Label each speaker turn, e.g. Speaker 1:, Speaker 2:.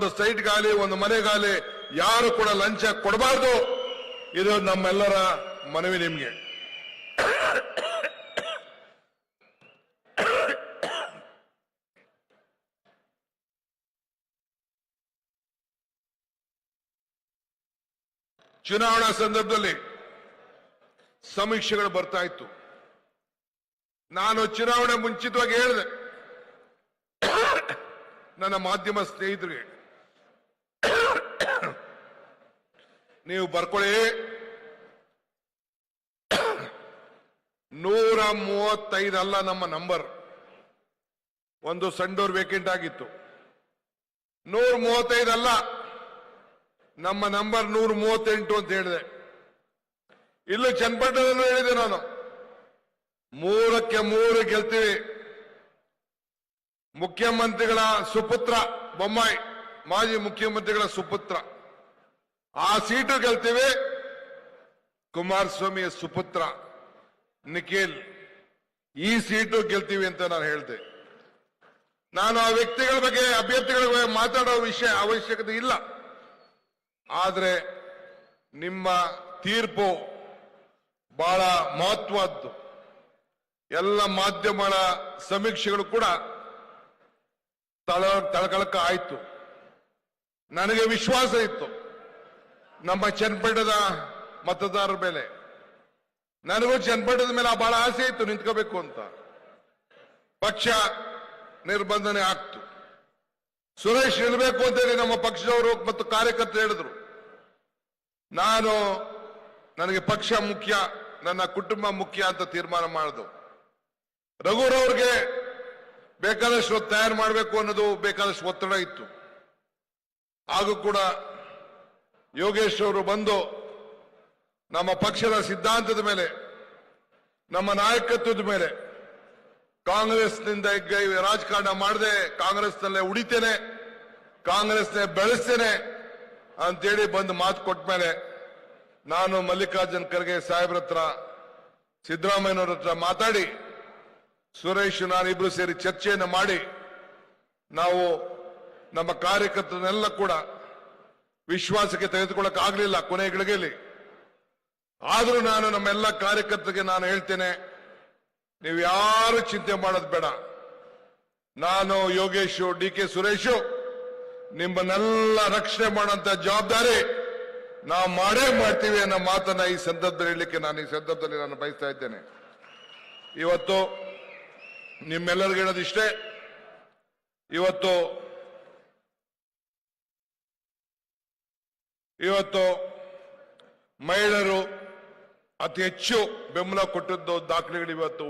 Speaker 1: ಒಂದು ಸೈಟ್ಗಾಲಿ ಒಂದು ಮನೆಗಾಲಿ ಯಾರು ಕೂಡ ಲಂಚ ಕೊಡಬಾರ್ದು. ಇದು ನಮ್ಮೆಲ್ಲರ ಮನವಿ ನಿಮ್ಗೆ. ಚುನಾವಣಾ ಸಂದರ್ಭದಲ್ಲಿ ಸಮೀಕ್ಷೆಗಳು ಬರ್ತಾ ಇತ್ತು. ನಾನು ಚುನಾವಣೆ ಮುಂಚಿತವಾಗಿ ಹೇಳಿದೆ. ನನ್ನ ಮಾಧ್ಯಮ ಸ್ನೇಹಿತರಿಗೆ. ನೀವು ಬರ್ಕೊಳ್ಳಿ. ನೂರ ಮೂವತ್ತೈದು ಅಲ್ಲ ನಮ್ಮ ನಂಬರ್. ಒಂದು ಸಂಡೋರ್ ವೇಕೆಂಟ್ ಆಗಿತ್ತು. ನೂರ ಮೂವತ್ತೈದು ಅಲ್ಲ ನಮ್ಮ ನಂಬರ್ ನೂರ ಮೂವತ್ತೆಂಟು ಅಂತ ಹೇಳಿದೆ. ಇಲ್ಲೂ ಚನ್ನಪಟ್ಟಣದಲ್ಲೂ ಹೇಳಿದೆ ನಾನು. ಮೂರಕ್ಕೆ ಮೂರು ಗೆಲ್ತೀವಿ. ಮುಖ್ಯಮಂತ್ರಿಗಳ ಸುಪುತ್ರ ಬೊಮ್ಮಾಯಿ, ಮಾಜಿ ಮುಖ್ಯಮಂತ್ರಿಗಳ ಸುಪುತ್ರ. ಆ ಸೀಟು ಗೆಲ್ತೀವಿ. ಕುಮಾರಸ್ವಾಮಿಯ ಸುಪುತ್ರ ನಿಖಿಲ್, ಈ ಸೀಟು ಗೆಲ್ತೀವಿ ಅಂತ ನಾನು ಹೇಳಿದೆ. ನಾನು ಆ ವ್ಯಕ್ತಿಗಳ ಬಗ್ಗೆ, ಅಭ್ಯರ್ಥಿಗಳ ಬಗ್ಗೆ ಮಾತಾಡೋ ವಿಷಯ, ಅವಶ್ಯಕತೆ ಇಲ್ಲ. ಆದ್ರೆ ನಿಮ್ಮ ತೀರ್ಪು ಬಹಳ ಮಹತ್ವದ್ದು. ಎಲ್ಲ ಮಾಧ್ಯಮಗಳ ಸಮೀಕ್ಷೆಗಳು ಕೂಡ ತಳ, ತಳಕಳಕ ಆಯ್ತು. ನನಗೆ ವಿಶ್ವಾಸ ಇತ್ತು. ನಮ್ಮ ಚನ್ನಪಟ್ಟಣದ ಮತದಾರರ ಮೇಲೆ. ನನಗೂ ಚನ್ನಪಟ್ಟಣದ ಮೇಲೆ ಬಹಳ ಆಸೆ ಇತ್ತು ನಿಂತ್ಕೋಬೇಕು ಅಂತ. ಪಕ್ಷ ನಿರ್ಬಂಧನೆ ಆಗ್ತು. ಸುರೇಶ್ ನಿಲ್ಬೇಕು ಅಂತೇಳಿ ನಮ್ಮ ಪಕ್ಷದವರು ಮತ್ತು ಕಾರ್ಯಕರ್ತರು ಹೇಳಿದ್ರು. ನಾನು ನನಗೆ ಪಕ್ಷ ಮುಖ್ಯ, ನನ್ನ ಕುಟುಂಬ ಮುಖ್ಯ ಅಂತ ತೀರ್ಮಾನ ಮಾಡಿದ್ರು ರಘುರವ್ರಿಗೆ ಬೇಕಾದಷ್ಟು ತಯಾರು ಮಾಡಬೇಕು ಅನ್ನೋದು ಬೇಕಾದಷ್ಟು ಒತ್ತಡ ಇತ್ತು. ಹಾಗೂ ಕೂಡ ಯೋಗೇಶ್ ಅವರು ಬಂದು ನಮ್ಮ ಪಕ್ಷದ ಸಿದ್ಧಾಂತದ ಮೇಲೆ, ನಮ್ಮ ನಾಯಕತ್ವದ ಮೇಲೆ, ಕಾಂಗ್ರೆಸ್ನಿಂದ ರಾಜಕಾರಣ ಮಾಡದೆ, ಕಾಂಗ್ರೆಸ್ನಲ್ಲೇ ಉಳಿತೇನೆ, ಕಾಂಗ್ರೆಸ್ನೇ ಬೆಳೆಸ್ತೇನೆ ಅಂತೇಳಿ ಬಂದು ಮಾತು ಕೊಟ್ಟ ಮೇಲೆ ನಾನು ಮಲ್ಲಿಕಾರ್ಜುನ್ ಖರ್ಗೆ ಸಾಹೇಬ್ರ ಹತ್ರ, ಸಿದ್ದರಾಮಯ್ಯನವ್ರ ಹತ್ರ ಮಾತಾಡಿ, ಸುರೇಶ್, ನಾನಿಬ್ರು ಸೇರಿ ಚರ್ಚೆಯನ್ನು ಮಾಡಿ, ನಾವು ನಮ್ಮ ಕಾರ್ಯಕರ್ತರನ್ನೆಲ್ಲ ಕೂಡ ವಿಶ್ವಾಸಕ್ಕೆ ತೆಗೆದುಕೊಳ್ಳಕ್ ಆಗ್ಲಿಲ್ಲ ಕೊನೆ ಗಳಿಗೆಯಲ್ಲಿ. ಆದ್ರೂ ನಾನು ನಮ್ಮೆಲ್ಲ ಕಾರ್ಯಕರ್ತರಿಗೆ ನಾನು ಹೇಳ್ತೇನೆ, ನೀವು ಯಾರು ಚಿಂತೆ ಮಾಡೋದು ಬೇಡ. ನಾನು ಯೋಗೇಶು ಡಿ ಕೆ ಸುರೇಶು, ನಿಮ್ಮನ್ನೆಲ್ಲ ರಕ್ಷಣೆ ಮಾಡುವಂತ ಜವಾಬ್ದಾರಿ ನಾವು ಮಾಡೇ ಮಾಡ್ತೀವಿ ಅನ್ನೋ ಮಾತನ್ನ ಈ ಸಂದರ್ಭದಲ್ಲಿ ಹೇಳಲಿಕ್ಕೆ ನಾನು ಈ ಸಂದರ್ಭದಲ್ಲಿ ನಾನು ಬಯಸ್ತಾ ಇದ್ದೇನೆ. ಇವತ್ತು ನಿಮ್ಮೆಲ್ಲರಿಗೂ ಹೇಳೋದಿಷ್ಟೇ, ಇವತ್ತು ಇವತ್ತು ಮಹಿಳೆಯರು ಅತಿ ಹೆಚ್ಚು ಬೆಂಬಲ ಕೊಟ್ಟಿದ್ದು ದಾಖಲೆಗಳು ಇವತ್ತು